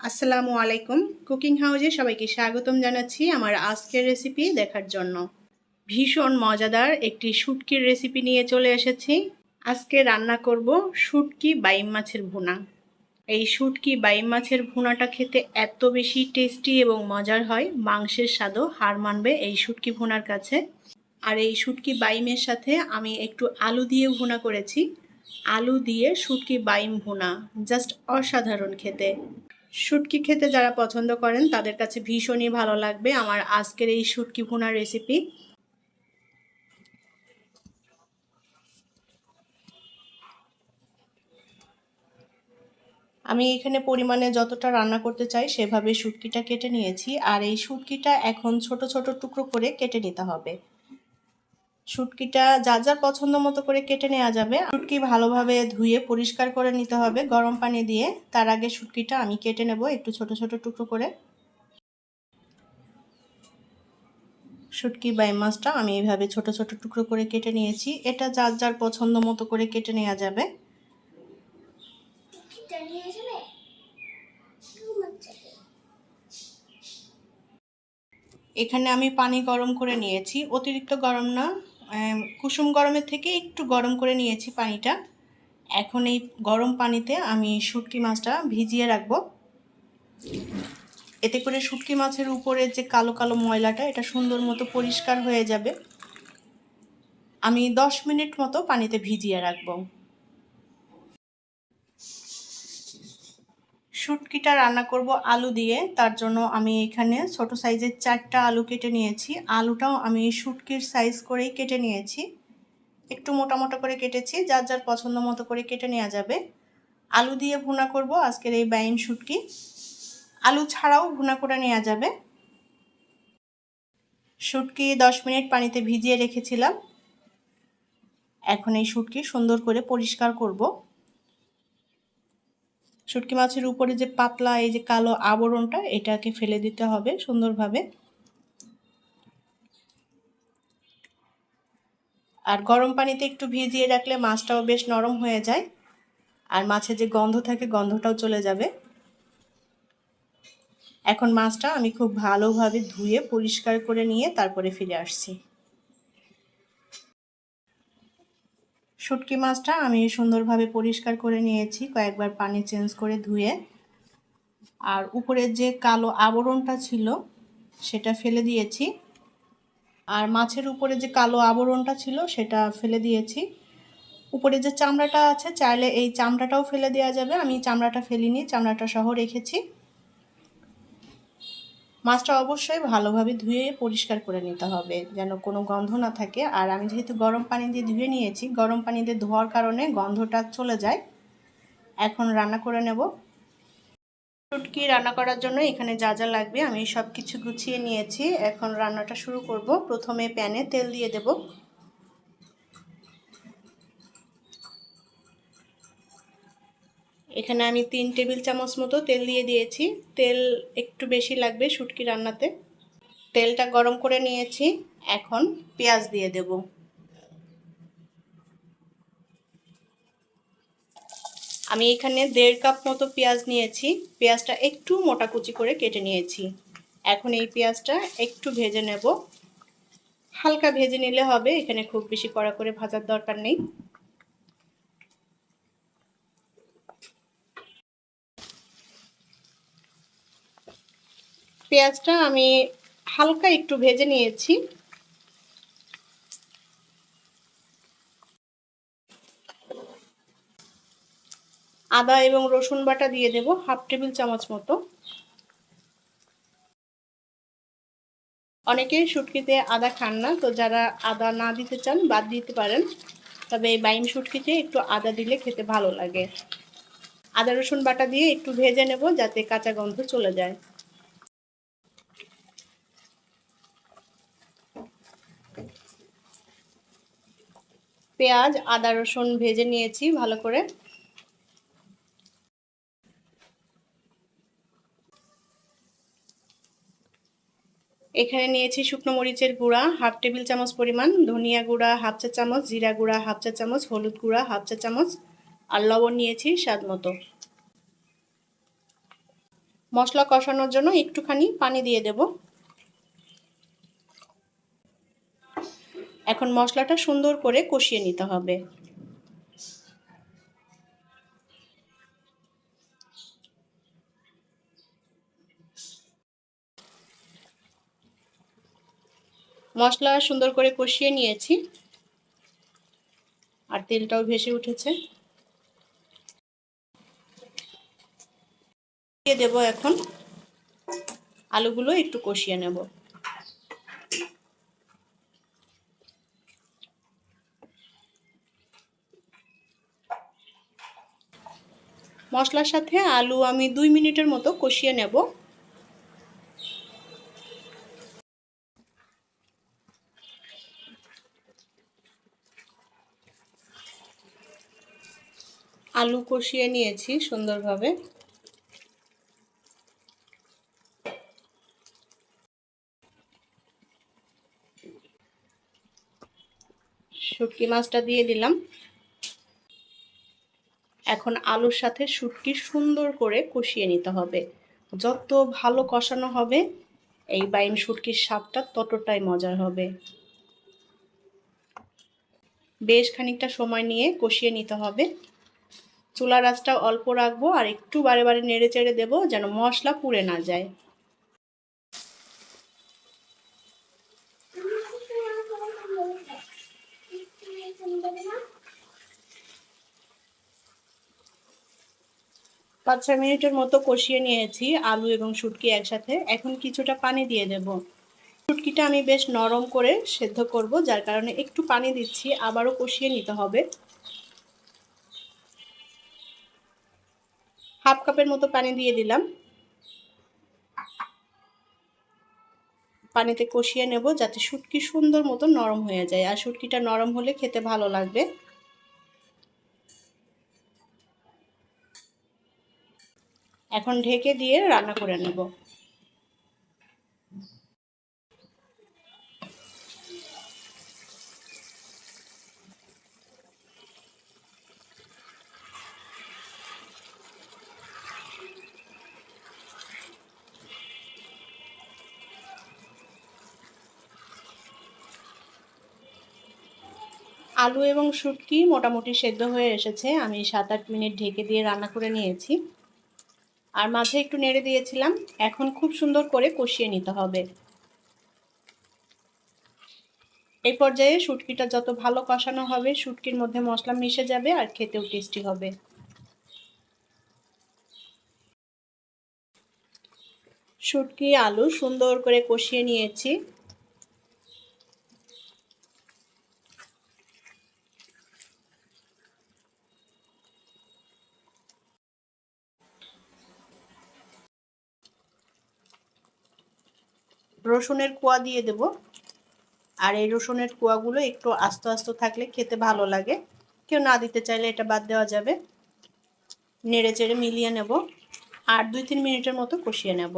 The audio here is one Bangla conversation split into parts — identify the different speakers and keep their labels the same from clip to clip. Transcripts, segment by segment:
Speaker 1: আসসালামু আলাইকুম। কুকিং হাউজে সবাইকে স্বাগতম জানাচ্ছি আমার আজকের রেসিপি দেখার জন্য। ভীষণ মজাদার একটি শুটকির রেসিপি নিয়ে চলে এসেছি। আজকে রান্না করব শুটকি বাইম মাছের ভুনা। এই শুটকি বাইম মাছের ভুনাটা খেতে এত বেশি টেস্টি এবং মজার হয়, মাংসের স্বাদও হার মানবে এই শুটকি ভুনার কাছে। আর এই শুটকি বাইমের সাথে আমি একটু আলু দিয়ে ভুনা করেছি। আলু দিয়ে শুটকি বাইম ভুনা, জাস্ট অসাধারণ খেতে। শুটকি খেতে যারা পছন্দ করেন, তাদের কাছে ভীষণই ভালো লাগবে আমার আজকের এই শুটকি ভুনার রেসিপি আমি এখানে পরিমাণে যতটা রান্না করতে চাই, সেভাবে শুটকিটা কেটে নিয়েছি। আর এই শুটকিটা এখন ছোট ছোট টুকরো করে কেটে নিতে হবে। শুটকিটা যার যার পছন্দ মতো করে কেটে নেওয়া যাবে। শুটকি ভালোভাবে ধুয়ে পরিষ্কার করে নিতে হবে গরম পানি দিয়ে। তার আগে শুটকিটা আমি কেটে নেব একটু ছোট ছোট টুকরো করে। শুটকি বাই মাছটা আমি এইভাবে ছোট ছোট টুকরো করে কেটে নিয়েছি। এটা যার যার পছন্দ মতো করে কেটে নেওয়া যাবে। এখানে আমি পানি গরম করে নিয়েছি। অতিরিক্ত গরম না। কুসুম গরমের থেকে একটু গরম করে নিয়েছি পানিটা। এখন এই গরম পানিতে আমি শুটকি মাছটা ভিজিয়ে রাখব। এতে করে শুটকি মাছের উপরে যে কালো কালো ময়লাটা, এটা সুন্দর মতো পরিষ্কার হয়ে যাবে। আমি দশ মিনিট মতো পানিতে ভিজিয়ে রাখব। শুটকিটা রান্না করব আলু দিয়ে। তার জন্য আমি এখানে ছোট সাইজের চারটা আলু কেটে নিয়েছি। আলুটাও আমি শুটকির সাইজ করেই কেটে নিয়েছি। একটু মোটা মোটা করে কেটেছি, যার যার পছন্দ মতো করে কেটে নেওয়া যাবে। আলু দিয়ে ভুনা করব আজকের এই বাইন শুটকি। আলু ছাড়াও ভুনা করে নেওয়া যাবে। শুটকি দশ মিনিট পানিতে ভিজিয়ে রেখেছিলাম। এখন এই শুটকি সুন্দর করে পরিষ্কার করব। শুটকি মাছের উপরে যে পাতলা এই যে কালো আবরণটা, এটাকে ফেলে দিতে হবে সুন্দরভাবে। আর গরম পানিতে একটু ভিজিয়ে রাখলে মাছটাও বেশ নরম হয়ে যায়। আর মাছের যে গন্ধ থাকে, গন্ধটাও চলে যাবে। এখন মাছটা আমি খুব ভালোভাবে ধুয়ে পরিষ্কার করে নিয়ে তারপরে ফিরে আসছি। শুটকি মাছটা আমি সুন্দরভাবে পরিষ্কার করে নিয়েছি, কয়েকবার পানি চেঞ্জ করে ধুয়ে। আর উপরের যে কালো আবরণটা ছিল, সেটা ফেলে দিয়েছি। আর মাছের উপরে যে কালো আবরণটা ছিল, সেটা ফেলে দিয়েছি। উপরে যে চামড়াটা আছে, চাইলে এই চামড়াটাও ফেলে দেওয়া যাবে। আমি চামড়াটা ফেলিনি, চামড়াটা সহ রেখেছি। মাছটা অবশ্যই ভালোভাবে ধুয়ে পরিষ্কার করে নিতে হবে, যেন কোনো গন্ধ না থাকে। আর আমি যেহেতু গরম পানি দিয়ে ধুয়ে নিয়েছি, গরম পানি দিয়ে ধোয়ার কারণে গন্ধটা চলে যায়। এখন রান্না করে নেব। টুটকি রান্না করার জন্য এখানে যা যা লাগবে আমি সব কিছু গুছিয়ে নিয়েছি। এখন রান্নাটা শুরু করব। প্রথমে প্যানে তেল দিয়ে দেবো। এখানে আমি তিন টেবিল চামচ মতো তেল দিয়ে দিয়েছি। তেল একটু বেশি লাগবে শুটকি রান্নাতে। তেলটা গরম করে নিয়েছি। এখন পেঁয়াজ দিয়ে দেব। আমি এখানে দেড় কাপ মতো পেঁয়াজ নিয়েছি। পেঁয়াজটা একটু মোটা কুচি করে কেটে নিয়েছি। এখন এই পেঁয়াজটা একটু ভেজে নেব। হালকা ভেজে নিলে হবে। এখানে খুব বেশি কড়া করে ভাজার দরকার নেই। পেঁয়াজটা আমি হালকা একটু ভেজে নিয়েছি। আদা এবং রসুন বাটা দিয়ে দেব হাফ টেবিল চামচ মতো। অনেকেই শুটকিতে আদা খান না, তো যারা আদা না দিতে চান বাদ দিতে পারেন, তবে এই বাইম শুটকিতে একটু আদা দিলে খেতে ভালো লাগে। আদা রসুন বাটা দিয়ে একটু ভেজে নেব যাতে কাঁচা গন্ধ চলে যায়। পেঁয়াজ, আদা, রসুন ভেজে নিয়েছি ভালো করে। এখানে নিয়েছি শুকনো মরিচের গুঁড়া, হাফ টেবিল চামচ পরিমাণ ধনিয়া গুঁড়া, হাফ চা চামচ জিরা গুঁড়া, হাফ চা চামচ হলুদ গুঁড়া, হাফ চা চামচ আর লবণ নিয়েছি স্বাদ মতো। মশলা কষানোর জন্য একটুখানি পানি দিয়ে দেব। এখন মশলাটা সুন্দর করে কষিয়ে নিতে হবে। মশলা সুন্দর করে কষিয়ে নিয়েছি। আর তেলটাও ভেসে উঠেছে। দেব এখন আলুগুলো একটু কষিয়ে নেব। মশলার সাথে আলু আমি দুই মিনিটের মতো কষিয়ে নেব। আলু কষিয়ে নিয়েছি সুন্দরভাবে। শুটকি মাছটা দিয়ে দিলাম। এখন আলুর সাথে শুটকি সুন্দর করে কষিয়ে নিতে হবে। যত ভালো কষানো হবে, এই বাইম শুটকির স্বাদটা ততটাই মজার হবে। বেশ খানিকটা সময় নিয়ে কষিয়ে নিতে হবে। চুলা রাসটা অল্প রাখব আর একটু বারে বারে নেড়ে চেড়ে দেবো যেন মশলা পুড়ে না যায়। পাঁচ ছয় মিনিটের মতো কষিয়ে নিয়েছি আলু এবং শুটকি একসাথে। এখন কিছুটা পানি দিয়ে দেব। শুটকিটা আমি বেশ নরম করে সেদ্ধ করব, যার কারণে একটু পানি দিচ্ছি, আবারও কষিয়ে নিতে হবে। হাফ কাপের মতো পানি দিয়ে দিলাম। পানিতে কষিয়ে নেব যাতে শুটকি সুন্দর মতো নরম হয়ে যায়, আর শুটকিটা নরম হলে খেতে ভালো লাগবে। এখন ঢেকে দিয়ে রান্না করে নেব। আলু এবং শুটকি মোটামুটি সেদ্ধ হয়ে এসেছে। আমি সাত আট মিনিট ঢেকে দিয়ে রান্না করে নিয়েছি। আর মাঝে একটু নেড়ে দিয়েছিলাম। এখন খুব সুন্দর করে কষিয়ে নিতে হবে। এই পর্যায়ে শুটকিটা যত ভালো কষানো হবে, শুটকির মধ্যে মশলা মিশে যাবে আর খেতেও টেস্টি হবে। শুটকি, আলু সুন্দর করে কষিয়ে নিয়েছি। রসুনের কোয়া দিয়ে দেব। আর এই রসুনের কোয়াগুলো একটু আস্ত আস্ত থাকলে খেতে ভালো লাগে। কেউ না দিতে চাইলে এটা বাদ দেওয়া যাবে। নেড়ে চেড়ে মিলিয়ে নেব। আর দুই তিন মিনিটের মতো কষিয়ে নেব।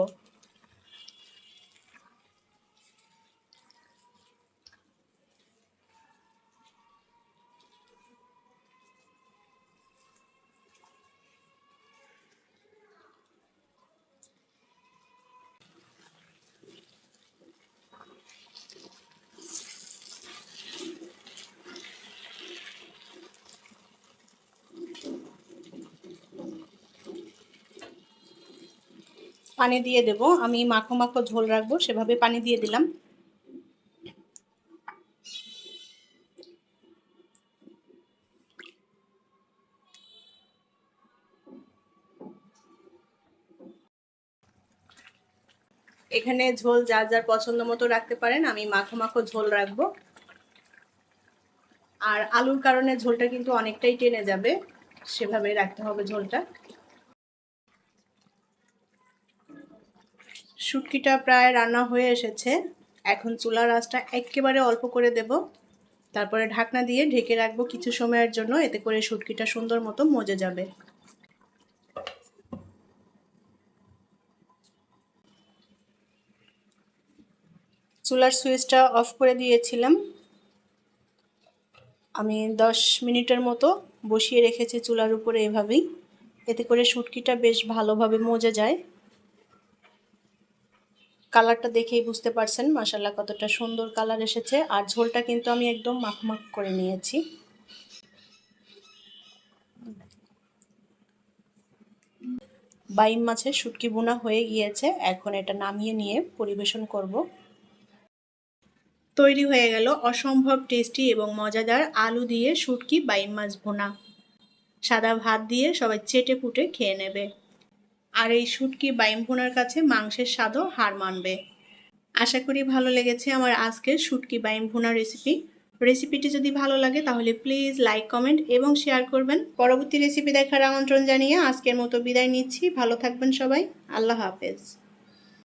Speaker 1: পানি দিয়ে দেব। আমি মাখো মাখো ঝোল রাখব, সেভাবে পানি দিয়ে দিলাম। এখানে ঝোল যার যার পছন্দ মতো রাখতে পারেন, আমি মাখো মাখো ঝোল রাখব। আর আলুর কারণে ঝোলটা কিন্তু অনেকটাই টেনে যাবে, সেভাবে রাখতে হবে ঝোলটা। শুটকিটা প্রায় রান্না হয়ে এসেছে। এখন চুলার আঁচটা একেবারে অল্প করে দেব। তারপরে ঢাকনা দিয়ে ঢেকে রাখব কিছু সময়ের জন্য। এতে করে শুটকিটা সুন্দর মতো মজে যাবে। চুলার সুইচটা অফ করে দিয়েছিলাম। আমি দশ মিনিটের মতো বসিয়ে রেখেছি চুলার উপরে এভাবেই। এতে করে শুটকিটা বেশ ভালোভাবে মজে যায়। কালারটা দেখেই বুঝতে পারছেন মাসাল্লাহ কতটা সুন্দর কালার এসেছে। আর ঝোলটা কিন্তু আমি একদম মাখমাখ করে নিয়েছি। বাইম মাছের শুটকি বোনা হয়ে গিয়েছে, এখন এটা নামিয়ে নিয়ে পরিবেশন করব। তৈরি হয়ে গেল অসম্ভব টেস্টি এবং মজাদার আলু দিয়ে শুটকি বাইম মাছ ভোনা। সাদা ভাত দিয়ে সবাই চেটে পুটে খেয়ে নেবে। আর এই শুটকি বাইম ভুনার কাছে মাংসের স্বাদও হার মানবে। আশা করি ভালো লেগেছে আমার আজকের শুটকি বাইম ভুনা রেসিপি। রেসিপিটি যদি ভালো লাগে তাহলে প্লিজ লাইক, কমেন্ট এবং শেয়ার করবেন। পরবর্তী রেসিপি দেখার আমন্ত্রণ জানিয়ে আজকের মতো বিদায় নিচ্ছি। ভালো থাকবেন সবাই। আল্লাহ হাফেজ।